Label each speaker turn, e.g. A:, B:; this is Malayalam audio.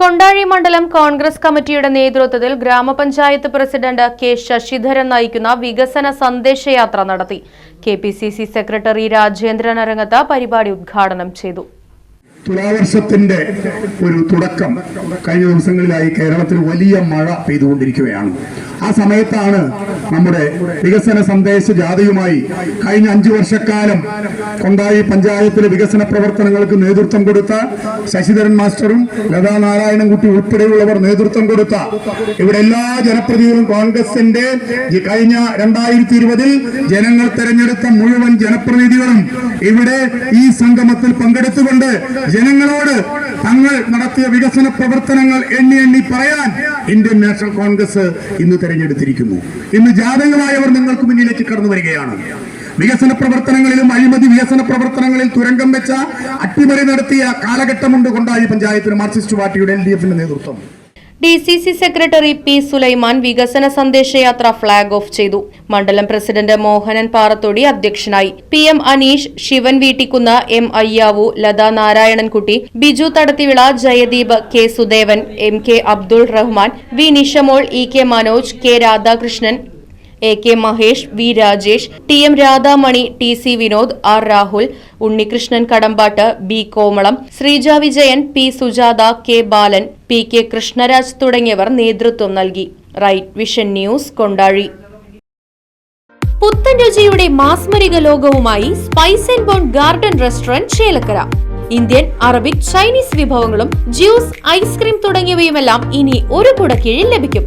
A: കൊണ്ടാഴി മണ്ഡലം കോൺഗ്രസ് കമ്മിറ്റിയുടെ നേതൃത്വത്തിൽ ഗ്രാമപഞ്ചായത്ത് പ്രസിഡന്റ് കെ ശശിധരൻ നയിക്കുന്ന വികസന സന്ദേശയാത്ര നടത്തി. K P C C secretary Rajendran Arangath പരിപാടി ഉദ്ഘാടനം ചെയ്തു.
B: തുലാവർഷത്തിന്റെ ഒരു തുടക്കം കഴിഞ്ഞ ദിവസങ്ങളിലായി കേരളത്തിൽ വലിയ മഴ പെയ്തുകൊണ്ടിരിക്കുകയാണ്. ആ സമയത്താണ് നമ്മുടെ വികസന സന്ദേശ ജാഥയുമായി കഴിഞ്ഞ അഞ്ചു വർഷക്കാലം കൊണ്ടായി പഞ്ചായത്തിലെ വികസന പ്രവർത്തനങ്ങൾക്ക് നേതൃത്വം കൊടുത്ത ശശിധരൻ മാസ്റ്ററും ലതാ നാരായണൻകുട്ടി ഉൾപ്പെടെയുള്ളവർ നേതൃത്വം കൊടുത്ത ഇവിടെ എല്ലാ ജനപ്രതിനിധികളും കോൺഗ്രസിന്റെ കഴിഞ്ഞ രണ്ടായിരത്തി ഇരുപതിൽ ജനങ്ങൾ തെരഞ്ഞെടുത്ത മുഴുവൻ ജനപ്രതിനിധികളും ഇവിടെ ഈ സംഗമത്തിൽ പങ്കെടുത്തുകൊണ്ട് ജനങ്ങളോട് തങ്ങൾ നടത്തിയ വികസന പ്രവർത്തനങ്ങൾ എണ്ണി എണ്ണി പറയാൻ ഇന്ത്യൻ നാഷണൽ കോൺഗ്രസ് ഇന്ന് തെരഞ്ഞെടുത്തിരിക്കുന്നു. ഇന്ന് ജാതകമായവർ നിങ്ങൾക്ക് മുന്നിലേക്ക് കടന്നു വരികയാണ്. വികസന പ്രവർത്തനങ്ങളിലും അഴിമതി വികസന പ്രവർത്തനങ്ങളിൽ തുരങ്കം വെച്ച അട്ടിമറി നടത്തിയ കാലഘട്ടമുണ്ട് കൊണ്ടായി പഞ്ചായത്തിന് മാർക്സിസ്റ്റ് പാർട്ടിയുടെ എൽ ഡി എഫിന്റെ നേതൃത്വം.
A: D C C secretary P Sulaiman വികസന സന്ദേശയാത്ര ഫ്ളാഗ് ഓഫ് ചെയ്തു. മണ്ഡലം പ്രസിഡന്റ് മോഹനൻ പാറത്തോടി അധ്യക്ഷനായി. P M Aneesh Shivan Veettikkunna M Ayyavu Latha Narayanankutty Biju Thadathivila Jayadeep K Sudevan M K Abdul Rahman V Nishamol E K Manoj K Radhakrishnan A K Mahesh V Rajesh T M Radhamani T C Vinod R Rahul Unnikrishnan Kadampattu B Komalam Sreeja Vijayan P Sujatha K Balan P K Krishnaraj തുടങ്ങിയവർ നേതൃത്വം നൽകി. Right vision news Kondazhi. പുത്തൻ രുചിയുടെ മാസ്മരിക ലോകവുമായി spice and bon garden restaurant Chelakkara Indian Arabic Chinese വിഭവങ്ങളും ജ്യൂസ് ഐസ്ക്രീം തുടങ്ങിയവയുമെല്ലാം ഇനി ഒരു കുടക്കീഴിൽ ലഭിക്കും.